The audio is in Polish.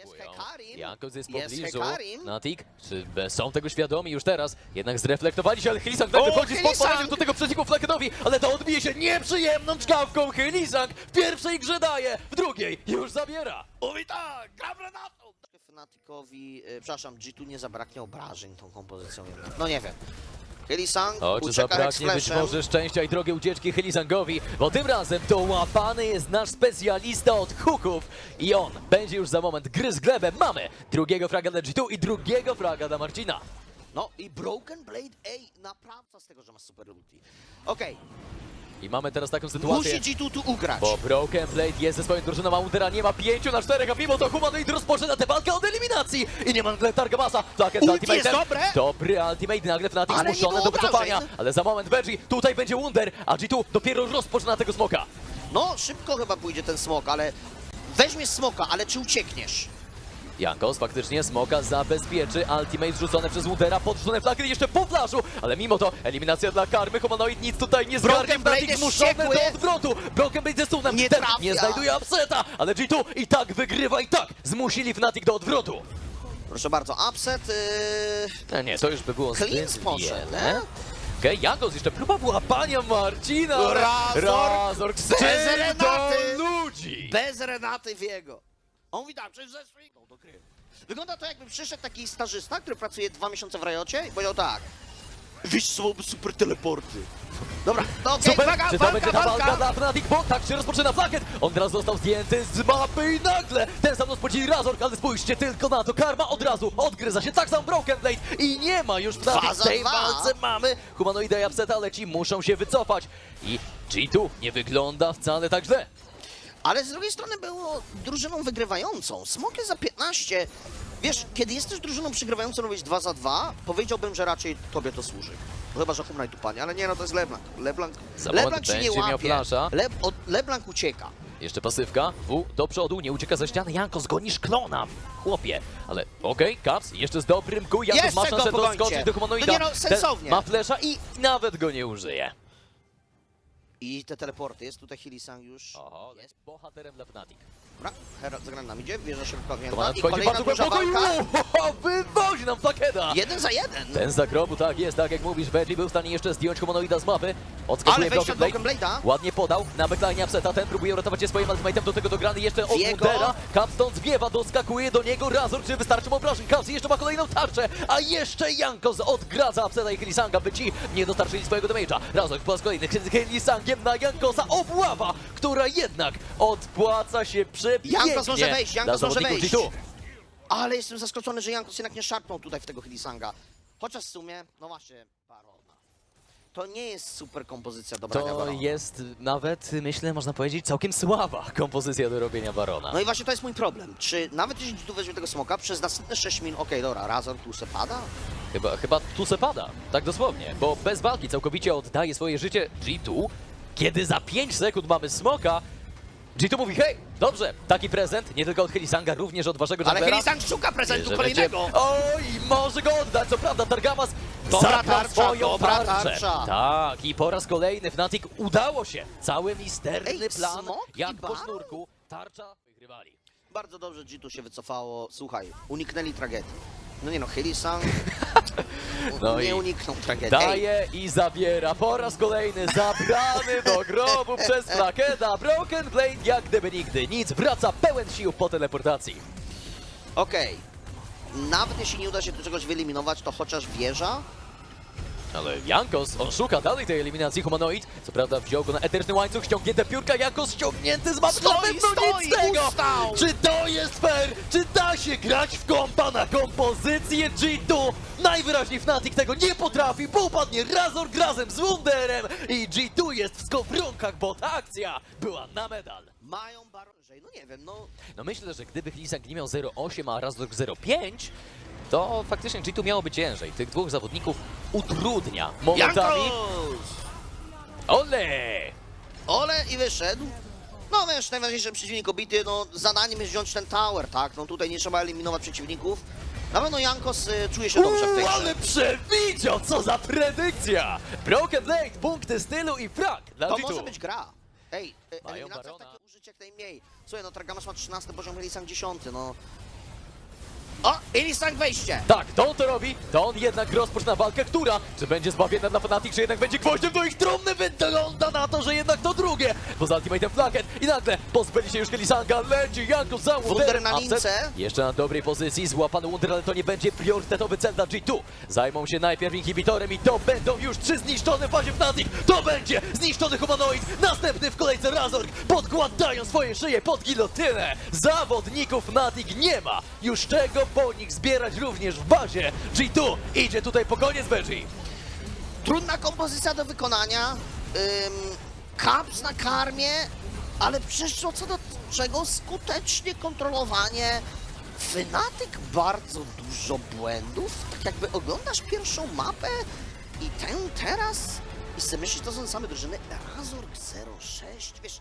Jest próbują. Hekarim. Jankos jest w Jest pobliżu. Natik, czy są tego świadomi już teraz? Jednak zreflektowali się, ale Hylisang nagle O, wchodzi z podpaleniem do tego przeciwko Flakedowi, ale to odbije się nieprzyjemną czkawką. Hylisang w pierwszej grze daje, w drugiej już zabiera. Mówi tak, gram Renatą! Fnatykowi, e, przepraszam, G2 nie zabraknie obrażeń tą kompozycją. No nie wiem. Helisang O, czy ucieka zabraknie być Hexflashem. może szczęścia i drogie ucieczki Hylisangowi, bo tym razem to łapany jest nasz specjalista od hooków i on będzie już za moment gry z glebem. Mamy drugiego fraga dla G2 i drugiego fraga dla Marcina. No i Broken Blade, ej, naprawdę z tego, że ma super ulti. Okej, I mamy teraz taką sytuację. musi G2 tu ugrać. Bo Broken Blade jest ze swoją drużyną, a nie ma 5 na 4, a mimo to Humanoid rozpoczyna tę walkę od eliminacji i nie ma nagle Targamasa. Flaket z Ulti jest dobre. Dobry ultimate, nagle Fnatic było do wycofania, ale za moment Veggie, tutaj będzie Wunder, a G2 dopiero rozpoczyna tego smoka. No, szybko chyba pójdzie ten smok, ale weźmiesz smoka, ale czy uciekniesz? Jankos faktycznie smoka zabezpieczy, ultimate zrzucone przez Wundera, podrzucone flaki jeszcze po flaszu, ale mimo to eliminacja dla Karmy, Humanoid nic tutaj nie zgarnie, jest zmuszony do odwrotu, Broken Blade ze stunem, Nie Ten nie znajduje upseta, ale G2 i tak wygrywa i tak zmusili Fnatic do odwrotu. Proszę bardzo, upset, yy... Nie, nie, to już by było Clean zbyt wiele. Okej, Jankos, jeszcze próba włapania Marcina. Razor Razor, bez Renaty. ludzi? bez Renaty w jego. On mówi tak, przecież zeszły no do gry. Wygląda to jakby przyszedł taki stażysta, który pracuje dwa miesiące w Rajocie i powiedział tak. Wiesz byłoby super teleporty. Dobra, to okej, Super, uwaga, czy to walka, będzie ta walka dla Fnatic, bo tak się rozpoczyna Flaket. On teraz został zdjęty z mapy i nagle ten sam rozpoczęli Razor, ale spójrzcie tylko na to, Karma od razu odgryza się, tak sam Broken Blade i nie ma już Fnatic w tej walce mamy Humanoida i Upseta, ale ci muszą się wycofać i G2 nie wygląda wcale tak źle. Ale z drugiej strony było drużyną wygrywającą. Smok jest za 15. Wiesz, kiedy jesteś drużyną przygrywającą, robić 2 za 2, powiedziałbym, że raczej tobie to służy. No Chyba, że Humnaj tu panie, ale nie, no to jest LeBlanc. LeBlanc, LeBlanc się nie będzie miał łapie. Le, od, LeBlanc ucieka. Jeszcze pasywka, W do przodu, nie ucieka ze ściany, Janko zgonisz klona, chłopie. Ale okej, Caps jeszcze z dobrym kół, Janko Jeszcze ma go szansę pogońcie. doskoczyć do humanoida. No nie no, Ten sensownie. Ma flesza i nawet go nie użyje. I te teleporty. Jest tutaj Hilisang już. Oho, Jest. bohaterem dla Fnatic. Dobra, Herald zagra nam idzie, wieża szybko wjęta i kolejna duża walka. Wywozi nam Flakeda. Jeden za jeden. Ten za grobu, tak jest, tak jak mówisz, Veggie był w stanie jeszcze zdjąć humanoida z mapy. Odskakuje Ale wejście od Blade. Broken Blade'a. Ładnie podał na backline upseta, ten próbuje uratować się swoim ultimatem, do tego dograny jeszcze od Wiego. Wundera. Caps stąd zwiewa, doskakuje do niego Razor, czy wystarczy mu obrażeń? Caps jeszcze ma kolejną tarczę, a jeszcze Jankos odgradza upseta i Hylisanga, by ci nie dostarczyli swojego damage'a. Razor po raz kolejny z Na Jankosa, obława, która jednak odpłaca się przepięknie. Jankos może wejść, Jankos może wejść. G2. Ale jestem zaskoczony, że Jankos jednak nie szarpnął tutaj w tego Hilisanga. Chociaż w sumie, no właśnie, Barona. To nie jest super kompozycja dobrania To Barona. jest nawet, myślę, można powiedzieć, całkiem słaba kompozycja do robienia Barona. No i właśnie to jest mój problem. Czy nawet jeśli tu weźmie tego smoka, przez następne 6 minut, okej, dobra, Razor tu se pada? Chyba, chyba tu se pada, tak dosłownie, bo bez walki całkowicie oddaje swoje życie G2, kiedy za 5 sekund mamy smoka, G2 mówi, hej, dobrze, taki prezent, nie tylko od Helisanga, również od waszego Ale. Hilisang szuka prezentu kolejnego! Oj, może go oddać, co prawda Targamas Dobra zabrał tarcza, swoją dobra tarczę. tarcza. Tak, i po raz kolejny Fnatic udało się. Cały misterny Ej, plan, jak po sznurku, tarcza, wygrywali. Bardzo dobrze G2 się wycofało. Słuchaj, uniknęli tragedii. No nie no, Hilisang No nie uniknął tragedii. Daje i zabiera po raz kolejny zabrany do grobu przez Flakeda. Broken Blade jak gdyby nigdy nic. Wraca pełen sił po teleportacji. Okej. Nawet jeśli nie uda się tu czegoś wyeliminować, to chociaż wieża. Ale Jankos, on szuka dalej tej eliminacji humanoid. Co prawda wziął go na eteryczny łańcuch, ściągnięte piórka, Jankos ściągnięty z mapy. Na pewno stoi, nic z tego! ustał! Czy to jest fair? Czy da się grać w kompa na kompozycję G2? Najwyraźniej Fnatic tego nie potrafi, bo upadnie Razor razem z Wunderem i G2 jest w skowronkach, bo ta akcja była na medal. Mają baron... No nie wiem, no... No myślę, że gdyby Hlisang nie miał 0,8, a Razor 0,5, to faktycznie G2 miałoby ciężej. Tych dwóch zawodników utrudnia momentami. Ole! Ole i wyszedł. No wiesz, najważniejsze przeciwnik obity, no zadaniem jest wziąć ten tower, tak? No tutaj nie trzeba eliminować przeciwników. Na pewno Jankos y, czuje się dobrze w tej Uuu, grze. ale przewidział! Co za predykcja! Broken Blade, punkty stylu i frag dla To G2. może być gra. Ej, y, Mają eliminacja barona. takie użyć jak najmniej. Słuchaj, no Tragamas ma 13 poziom, Helisang 10, no... O, Ilisang wejście! Tak, to on to robi, to on jednak rozpoczyna walkę, która czy będzie zbawienna dla Fnatic, czy jednak będzie gwoździem do ich trumny, wygląda na to, że jednak to drugie. Poza Ultimatem Flaket i nagle pozbyli się już Kelisanga, leci Janko za Wunder na lince. Jeszcze na dobrej pozycji, złapany Wunder, ale to nie będzie priorytetowy cel dla G2. Zajmą się najpierw inhibitorem i to będą już trzy zniszczone w fazie Fnatic. To będzie zniszczony humanoid, następny w kolejce Razork, podkładają swoje szyje pod gilotynę. Zawodników Fnatic nie ma, już czego po nich zbierać również w bazie. G2 idzie tutaj po koniec Benji. Trudna kompozycja do wykonania. Ym, Caps na karmie, ale co do czego skutecznie kontrolowanie. Fnatic bardzo dużo błędów. Tak jakby oglądasz pierwszą mapę i tę teraz i sobie myślisz, to są same drużyny. Razor 06, wiesz,